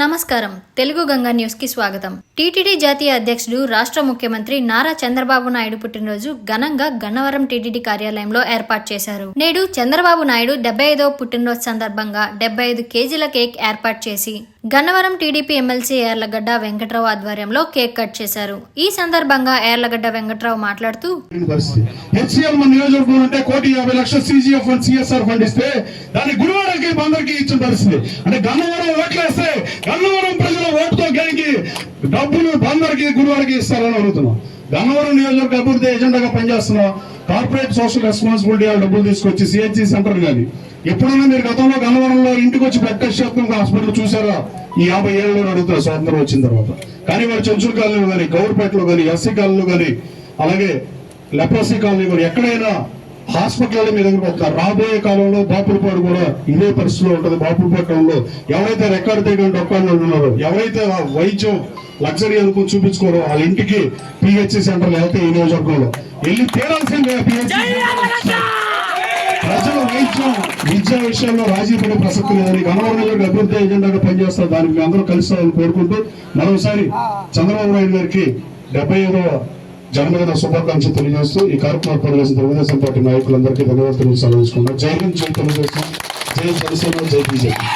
నమస్కారం. తెలుగు గంగా న్యూస్కి స్వాగతం. టీటీడీ జాతీయ అధ్యక్షుడు రాష్ట్ర ముఖ్యమంత్రి నారా చంద్రబాబు నాయుడు పుట్టినరోజు ఘనంగా గన్నవరం టీటీడీ కార్యాలయంలో ఏర్పాటు చేశారు. నేడు చంద్రబాబు నాయుడు డెబ్బై ఐదవ పుట్టినరోజు సందర్భంగా డెబ్బై ఐదు కేజీల కేక్ ఏర్పాటు చేసి గన్నవరం టీడీపీ ఎమ్మెల్సీ ఏర్లగడ్డ వెంకట్రావు ఆధ్వర్యంలో కేక్ కట్ చేశారు. ఈ సందర్భంగా ఏర్లగడ్డ వెంకట్రావు మాట్లాడుతూ నియోజకవర్గం అంటే కోటి యాభై లక్షల సిజిఎఫ్ ఫండ్ సిఎస్ఆర్ ఫండ్ ఇస్తే దాన్ని గురువారానికి పరిస్థితి. అంటే గన్నవరం ఓట్లేస్తే గన్నవరం ప్రజల ఓటుతో గెలికి డబ్బులు బందరికి గురువారికి ఇస్తారని అడుగుతున్నాం. గన్నవరం నియోజకవర్గ అభివృద్ధి ఎజెండాగా పనిచేస్తున్నాం కార్పొరేట్ సోషల్ రెస్పాన్సిబిలిటీ డబ్బులు తీసుకొచ్చి సిహెచ్సి సెంటర్ కానీ. ఎప్పుడైనా మీరు గతంలో గన్నవరంలో ఇంటికి వచ్చి బ్లడ్ టెస్ట్ హాస్పిటల్ చూసారా ఈ యాభై ఏళ్ళలో అడుగుతున్నారు. స్వాతంత్రం వచ్చిన తర్వాత. కానీ వారు చెంచుల కాలనీలో కానీ గౌరపేటలో కానీ ఎస్సీ కాలనీలో కానీ అలాగే లెప్రసీ కాలనీ కూడా ఎక్కడైనా హాస్పిటల్ మీ దగ్గరకు వస్తారు రాబోయే కాలంలో బాపులపాడు కూడా ఇదే పరిస్థితిలో ఉంటుంది. బాపులపట్నంలో ఎవరైతే రికార్డు తీయడం డొక్కాళ్ళు ఉన్నారో ఎవరైతే ఆ వైద్యం లగ్జరీ అనుకుని చూపించుకోరో వాళ్ళ ఇంటికి పిహెచ్సి సెంటర్లు వెళ్తే ఈ నియోజకవర్గంలో. వెళ్ళి తీరాల్సిందే పిహెచ్సి ప్రజల వైద్యం విద్యా విషయంలో రాజీ పడే ప్రసక్తి లేదని గణవరం అభివృద్ధి ఎజెండాగా పనిచేస్తారు దానికి అందరూ కలుస్తారని కోరుకుంటూ మరోసారి చంద్రబాబు నాయుడు గారికి డెబ్బై ఐదవ జన్మదిన శుభాకాంక్షలు తెలియజేస్తూ ఈ కార్యక్రమం పనిచేసిన తెలుగుదేశం పార్టీ నాయకులందరికీ ధన్యవాదాలు సెలవుకుంటున్నాం జై హింద్ జై తెలుగుదేశం. జై జనసేన జై బీజేపీ.